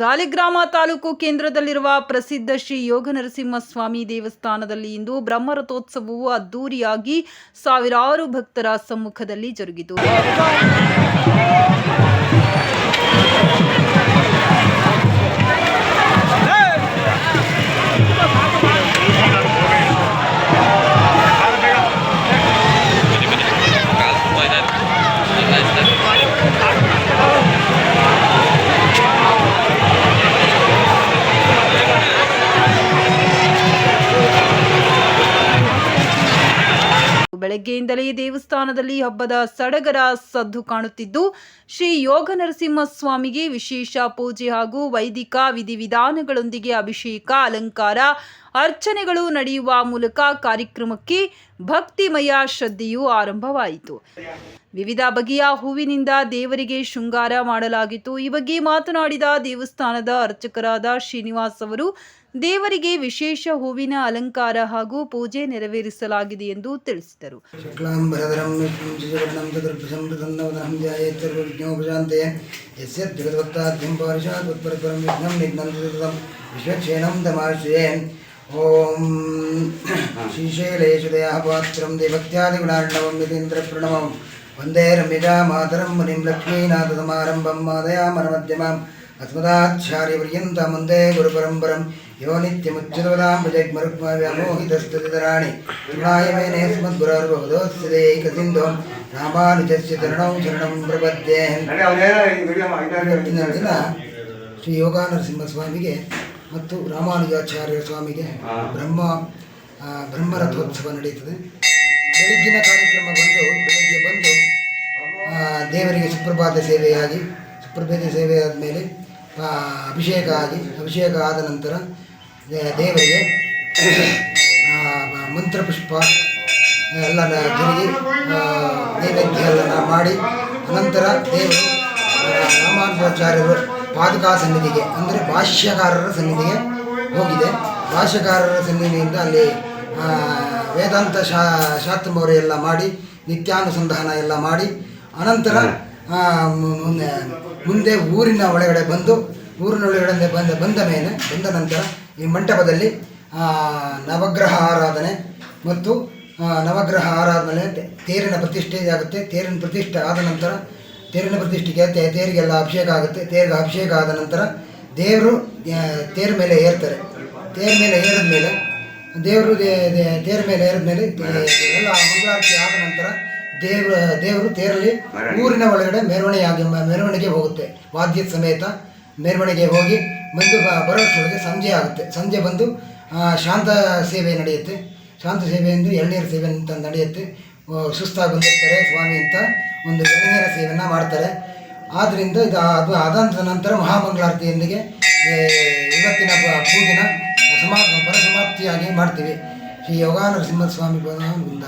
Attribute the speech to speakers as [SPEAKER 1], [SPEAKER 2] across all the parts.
[SPEAKER 1] ಸಾಲಿಗ್ರಾಮ ತಾಲೂಕು ಕೇಂದ್ರದಲ್ಲಿರುವ ಪ್ರಸಿದ್ಧ ಶ್ರೀ ಯೋಗ ನರಸಿಂಹಸ್ವಾಮಿ ದೇವಸ್ಥಾನದಲ್ಲಿ ಇಂದು ಬ್ರಹ್ಮರಥೋತ್ಸವವು ಅದ್ದೂರಿಯಾಗಿ ಸಾವಿರಾರು ಭಕ್ತರ ಸಮ್ಮುಖದಲ್ಲಿ ಜರುಗಿತು. ಬೆಳಗ್ಗೆಯಿಂದಲೇ ದೇವಸ್ಥಾನದಲ್ಲಿ ಹಬ್ಬದ ಸಡಗರ ಸದ್ದು ಕಾಣುತ್ತಿದ್ದು, ಶ್ರೀ ಯೋಗ ನರಸಿಂಹ ಸ್ವಾಮಿಗೆ ವಿಶೇಷ ಪೂಜೆ ಹಾಗೂ ವೈದಿಕ ವಿಧಿವಿಧಾನಗಳೊಂದಿಗೆ ಅಭಿಷೇಕ, ಅಲಂಕಾರ ಅರ್ಚನೆಗಳು ನಡೆಯುವ ಮೂಲಕ ಕಾರ್ಯಕ್ರಮಕ್ಕೆ ಭಕ್ತಿಮಯ ಶ್ರದ್ಧೆಯು ಆರಂಭವಾಯಿತು. ವಿವಿಧ ಬಗೆಯ ಹೂವಿನಿಂದ ದೇವರಿಗೆ ಶೃಂಗಾರ ಮಾಡಲಾಗಿತ್ತು. ಈ ಬಗ್ಗೆ ಮಾತನಾಡಿದ ದೇವಸ್ಥಾನದ ಅರ್ಚಕರಾದ ಶ್ರೀನಿವಾಸ್ ಅವರು, ದೇವರಿಗೆ ವಿಶೇಷ ಹೂವಿನ ಅಲಂಕಾರ ಹಾಗೂ ಪೂಜೆ ನೆರವೇರಿಸಲಾಗಿದೆ ಎಂದು ತಿಳಿಸಿದರು.
[SPEAKER 2] ಓಂ ಶ್ರೀಶೈಲೇಶದಯಾಪಾತ್ರಂ ದೇವತ್ಯಾದಿಗುಣಾರ್ಣವಂ ಯತೀಂದ್ರಪ್ರಣವಂ ವಂದೇ ರಮ್ಯಜಾ ಮಾತರಂ ಮುನಿಂ ಲಕ್ಷ್ಮೀನಾಥಸಮಾರಂಭಂ ಮಾದಯಾಮರಮಧ್ಯಮಾಂ ಅಸ್ಮದಾಚಾರ್ಯಪರ್ಯಂತ ಮುಂದೆ ಗುರುಪರಂಪರಂ ಯೋ ನಿತ್ಯಮುಚ್ಯುತವದಾಂ ಭಜಗ್ಮರುಗ್ಮವ್ಯಾಮೋಹಿತಸ್ತುತಿಧರಾಣಿ ತೃಣಾಯ ಮೇನೆ ಸ್ಮದ್ಗುರರ್ವಧೋಸ್ತಿದೇಕಸಿಂಧೋಂ ರಾಮಾನುಜಸ್ಯ ಚರಣೌ ಶರಣಂ ಪ್ರಪದ್ಯೆ ದಿನ ಶ್ರೀ ಯೋಗಾನರಸಿಂಹಸ್ವಾಮಿಗೆ ಮತ್ತು ರಾಮಾನುಜಾಚಾರ್ಯ ಸ್ವಾಮಿಗೆ ಬ್ರಹ್ಮ ಬ್ರಹ್ಮರಥೋತ್ಸವ ನಡೆಯುತ್ತದೆ. ಬೆಳಗ್ಗಿನ ಕಾರ್ಯಕ್ರಮ ಬಂದು ಬೆಳಗ್ಗೆ ಬಂದು ದೇವರಿಗೆ ಸುಪ್ರಭಾತ ಸೇವೆಯಾಗಿ ಸುಪ್ರಭಾತ ಸೇವೆ ಆದಮೇಲೆ ಅಭಿಷೇಕ ಆಗಿ ಅಭಿಷೇಕ ಆದ ನಂತರ ದೇವರಿಗೆ ಮಂತ್ರಪುಷ್ಪ ಎಲ್ಲ ತಿರುಗಿ ನೈವೇದ್ಯ ಎಲ್ಲ ಮಾಡಿ ನಂತರ ದೇವರು ರಾಮಾನುಜಾಚಾರ್ಯರು ಪಾದುಕಾ ಸನ್ನಿಧಿಗೆ ಅಂದರೆ ಭಾಷ್ಯಕಾರರ ಸನ್ನಿಧಿಗೆ ಹೋಗಿದೆ. ಭಾಷ್ಯಕಾರರ ಸನ್ನಿಧಿಯಿಂದ ಅಲ್ಲಿ ವೇದಾಂತ ಶಾ ಶಾಸ್ತ್ರಮೌರ್ಯ ಎಲ್ಲ ಮಾಡಿ ನಿತ್ಯಾನುಸಂಧಾನ ಎಲ್ಲ ಮಾಡಿ ಅನಂತರ ಮುಂದೆ ಊರಿನ ಒಳಗಡೆ ಬಂದು ಊರಿನ ಒಳಗಡೆ ಬಂದ ಬಂದ ಮೇಲೆ ಬಂದ ನಂತರ ಈ ಮಂಟಪದಲ್ಲಿ ನವಗ್ರಹ ಆರಾಧನೆ ಮತ್ತು ನವಗ್ರಹ ಆರಾಧನೆ ತೇರಿನ ಪ್ರತಿಷ್ಠೆ ಆಗುತ್ತೆ ತೇರಿನ ಪ್ರತಿಷ್ಠೆ ಆದ ನಂತರ ತೇರಿನ ಪ್ರತಿಷ್ಠೆಗೆ ತೇರಿಗೆಲ್ಲ ಅಭಿಷೇಕ ಆಗುತ್ತೆ. ತೇರಿಗೆ ಅಭಿಷೇಕ ಆದ ನಂತರ ದೇವರು ತೇರ ಮೇಲೆ ಏರ್ತಾರೆ. ತೇರ ಮೇಲೆ ಏರಿದ ಮೇಲೆ ದೇವರು ತೇರ ಮೇಲೆ ಏರಿದ ಮೇಲೆ ಎಲ್ಲ ಮಂಗಳಾರತಿ ಆದ ನಂತರ ದೇವರು ದೇವರು ತೇರಲ್ಲಿ ಊರಿನ ಒಳಗಡೆ ಮೆರವಣಿಗೆ ಮೆರವಣಿಗೆ ಹೋಗುತ್ತೆ. ವಾದ್ಯದ ಸಮೇತ ಮೆರವಣಿಗೆ ಹೋಗಿ ಬಂದು ಬರೋಷ್ಟೊಳಗೆ ಸಂಜೆ ಆಗುತ್ತೆ. ಸಂಜೆ ಬಂದು ಶಾಂತ ಸೇವೆ ನಡೆಯುತ್ತೆ. ಶಾಂತ ಸೇವೆ ಎಂದು ಎಳ್ನೀರು ಸೇವೆ ಅಂತ ನಡೆಯುತ್ತೆ. ಸುಸ್ತಾಗಿ ಬಂದಿರ್ತಾರೆ ಸ್ವಾಮಿ ಅಂತ. ಒಂದು ಎಳನೀರ ಸೇವೆಯನ್ನು ಮಾಡ್ತಾರೆ. ಆದ್ದರಿಂದ ಇದು ಅದು ಆದ ನಂತರ ಮಹಾಮಂಗಳಾರತಿಯೊಂದಿಗೆ ಇವತ್ತಿನ ಪೂಜೆನ ಸಮಾ ಪರಸಮಾಪ್ತಿಯಾಗಿ ಮಾಡ್ತೀವಿ. ಶ್ರೀ ಯೋಗ ನರಸಿಂಹಸ್ವಾಮಿ ಬೃಂದ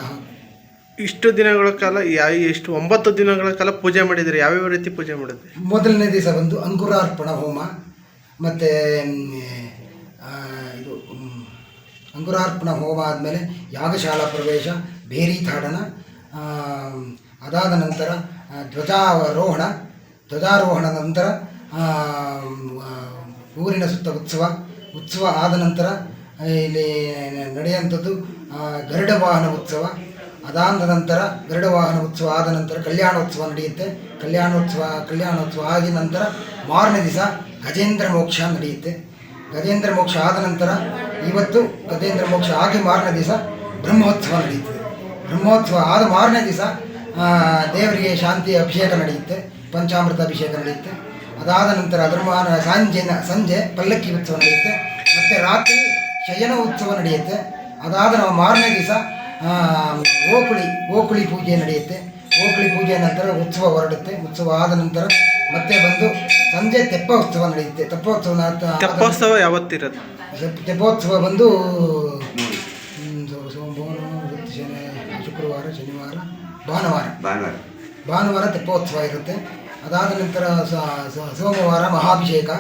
[SPEAKER 3] ಇಷ್ಟು ದಿನಗಳ ಕಾಲ ಯಾ ಎಷ್ಟು ಒಂಬತ್ತು ದಿನಗಳ ಕಾಲ ಪೂಜೆ ಮಾಡಿದರೆ ಯಾವ್ಯಾವ ರೀತಿ ಪೂಜೆ ಮಾಡಿದ್ರಿ?
[SPEAKER 2] ಮೊದಲನೇ ದಿವಸ ಬಂದು ಅಂಕುರಾರ್ಪಣ ಹೋಮ ಮತ್ತು ಇದು ಅಂಕುರಾರ್ಪಣ ಹೋಮ ಆದಮೇಲೆ ಯಾಗಶಾಲಾ ಪ್ರವೇಶ ಬೇರಿ ತಾಡನ ಅದಾದ ನಂತರ ಧ್ವಜಾರೋಹಣ ಧ್ವಜಾರೋಹಣ ನಂತರ ಊರಿನ ಸುತ್ತ ಉತ್ಸವ ಉತ್ಸವ ಆದ ನಂತರ ಇಲ್ಲಿ ನಡೆಯುವಂಥದ್ದು ಗರುಡ ವಾಹನ ಉತ್ಸವ. ಅದಾದ ನಂತರ, ಗರುಡ ವಾಹನ ಉತ್ಸವ ಆದ ನಂತರ ಕಲ್ಯಾಣೋತ್ಸವ ನಡೆಯುತ್ತೆ. ಕಲ್ಯಾಣೋತ್ಸವ ಕಲ್ಯಾಣೋತ್ಸವ ಆದ ನಂತರ ಮಾರನೇ ದಿವಸ ಗಜೇಂದ್ರ ಮೋಕ್ಷ ನಡೆಯುತ್ತೆ. ಗಜೇಂದ್ರ ಮೋಕ್ಷ ಆದ ನಂತರ ಇವತ್ತು ಗಜೇಂದ್ರ ಮೋಕ್ಷ ಆಗಿ ಮಾರನೇ ದಿವಸ ಬ್ರಹ್ಮೋತ್ಸವ ನಡೆಯುತ್ತದೆ ಬ್ರಹ್ಮೋತ್ಸವ ಆದ ಮಾರನೇ ದಿವಸ ದೇವರಿಗೆ ಶಾಂತಿ ಅಭಿಷೇಕ ನಡೆಯುತ್ತೆ ಪಂಚಾಮೃತ ಅಭಿಷೇಕ ನಡೆಯುತ್ತೆ. ಅದಾದ ನಂತರ ಅದರ ಸಂಜೆ ಸಂಜೆನ ಸಂಜೆ ಪಲ್ಲಕ್ಕಿ ಉತ್ಸವ ನಡೆಯುತ್ತೆ. ಮತ್ತು ರಾತ್ರಿ ಶಯನ ಉತ್ಸವ ನಡೆಯುತ್ತೆ. ಅದಾದ ನಾವು ಮಾರನೇ ದಿವಸ ಓಕುಳಿ ಓಕುಳಿ ಪೂಜೆ ನಡೆಯುತ್ತೆ. ಓಕುಳಿ ಪೂಜೆ ನಂತರ ಉತ್ಸವ ಹೊರಡುತ್ತೆ. ಉತ್ಸವ ಆದ ನಂತರ ಮತ್ತೆ ಬಂದು ಸಂಜೆ ತೆಪ್ಪ ಉತ್ಸವ ನಡೆಯುತ್ತೆ. ತೆಪ್ಪೋತ್ಸವ
[SPEAKER 3] ತೆಪ್ಪೋತ್ಸವ ಯಾವತ್ತಿರೋದು?
[SPEAKER 2] ತೆಪ್ಪೋತ್ಸವ ಬಂದು ಸೋಮವಾರ ಶುಕ್ರವಾರ ಶನಿವಾರ. ಭಾನುವಾರ.
[SPEAKER 4] ಭಾನುವಾರ.
[SPEAKER 2] ಭಾನುವಾರ ತೆಪ್ಪೋತ್ಸವ ಇರುತ್ತೆ. ಅದಾದ ನಂತರ ಸೋಮವಾರ ಮಹಾಭಿಷೇಕ.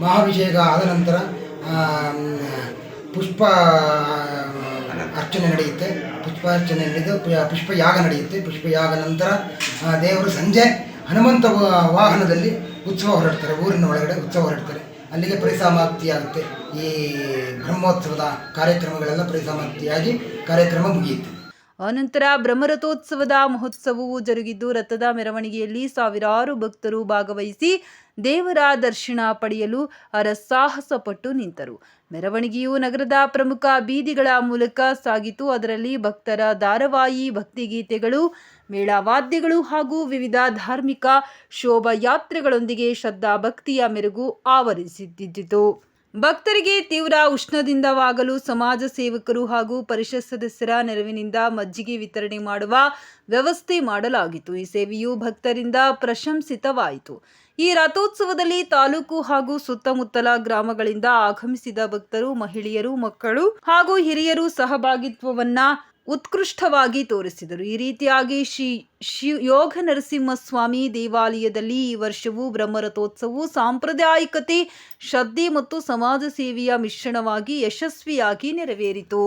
[SPEAKER 2] ಮಹಾಭಿಷೇಕ ಆದ ನಂತರ ಪುಷ್ಪ ಅರ್ಚನೆ ನಡೆಯುತ್ತೆ. ಪುಷ್ಪಾರ್ಚನೆ ನಡೆದು ಪು- ಪುಷ್ಪ ಯಾಗ ನಡೆಯುತ್ತೆ. ಪುಷ್ಪ ಯಾಗ ನಂತರ ದೇವರು ಸಂಜೆ ಹನುಮಂತ ವಾಹನದಲ್ಲಿ ಉತ್ಸವ ಹೊರಡ್ತಾರೆ. ಊರಿನ ಒಳಗಡೆ ಉತ್ಸವ ಹೊರಡ್ತಾರೆ. ಅಲ್ಲಿಗೆ ಪರಿಸಮಾಪ್ತಿಯಾಗುತ್ತೆ. ಈ ಬ್ರಹ್ಮೋತ್ಸವದ ಕಾರ್ಯಕ್ರಮಗಳೆಲ್ಲ ಪರಿಸಮಾಪ್ತಿಯಾಗಿ ಕಾರ್ಯಕ್ರಮ ಮುಗಿಯಿತು
[SPEAKER 1] ಅನಂತರ ಬ್ರಹ್ಮರಥೋತ್ಸವದ ಮಹೋತ್ಸವವು ಜರುಗಿದ್ದು ರಥದ ಮೆರವಣಿಗೆಯಲ್ಲಿ ಸಾವಿರಾರು ಭಕ್ತರು ಭಾಗವಹಿಸಿ ದೇವರ ದರ್ಶನ ಪಡೆಯಲು ಅರಸಾಹಸಪಟ್ಟು ನಿಂತರು. ಮೆರವಣಿಗೆಯು ನಗರದ ಪ್ರಮುಖ ಬೀದಿಗಳ ಮೂಲಕ ಸಾಗಿತು. ಅದರಲ್ಲಿ ಭಕ್ತರ ಧಾರಾವಾಹಿ, ಭಕ್ತಿಗೀತೆಗಳು, ಮೇಳವಾದ್ಯಗಳು ಹಾಗೂ ವಿವಿಧ ಧಾರ್ಮಿಕ ಶೋಭಾಯಾತ್ರೆಗಳೊಂದಿಗೆ ಶ್ರದ್ಧಾ ಭಕ್ತಿಯ ಮೆರುಗು ಆವರಿಸಿದ್ದಿತು ಭಕ್ತರಿಗೆ ತೀವ್ರ ಉಷ್ಣದಿಂದವಾಗಲು ಸಮಾಜ ಸೇವಕರು ಹಾಗೂ ಪರಿಷತ್ ಸದಸ್ಯರ ನೆರವಿನಿಂದ ಮಜ್ಜಿಗೆ ವಿತರಣೆ ಮಾಡುವ ವ್ಯವಸ್ಥೆ ಮಾಡಲಾಗಿತ್ತು. ಈ ಸೇವೆಯು ಭಕ್ತರಿಂದ ಪ್ರಶಂಸಿತವಾಯಿತು. ಈ ರಥೋತ್ಸವದಲ್ಲಿ ತಾಲೂಕು ಹಾಗೂ ಸುತ್ತಮುತ್ತಲ ಗ್ರಾಮಗಳಿಂದ ಆಗಮಿಸಿದ ಭಕ್ತರು, ಮಹಿಳೆಯರು, ಮಕ್ಕಳು ಹಾಗೂ ಹಿರಿಯರು ಸಹಭಾಗಿತ್ವವನ್ನ ಉತ್ಕೃಷ್ಟವಾಗಿ ತೋರಿಸಿದರು. ಈ ರೀತಿಯಾಗಿ ಶ್ರೀ ಶಿ ಯೋಗ ನರಸಿಂಹಸ್ವಾಮಿ ದೇವಾಲಯದಲ್ಲಿ ಈ ವರ್ಷವೂ ಬ್ರಹ್ಮರಥೋತ್ಸವವು ಸಾಂಪ್ರದಾಯಿಕತೆ, ಶ್ರದ್ಧೆ ಮತ್ತು ಸಮಾಜ ಸೇವೆಯ ಮಿಶ್ರಣವಾಗಿ ಯಶಸ್ವಿಯಾಗಿ ನೆರವೇರಿತು.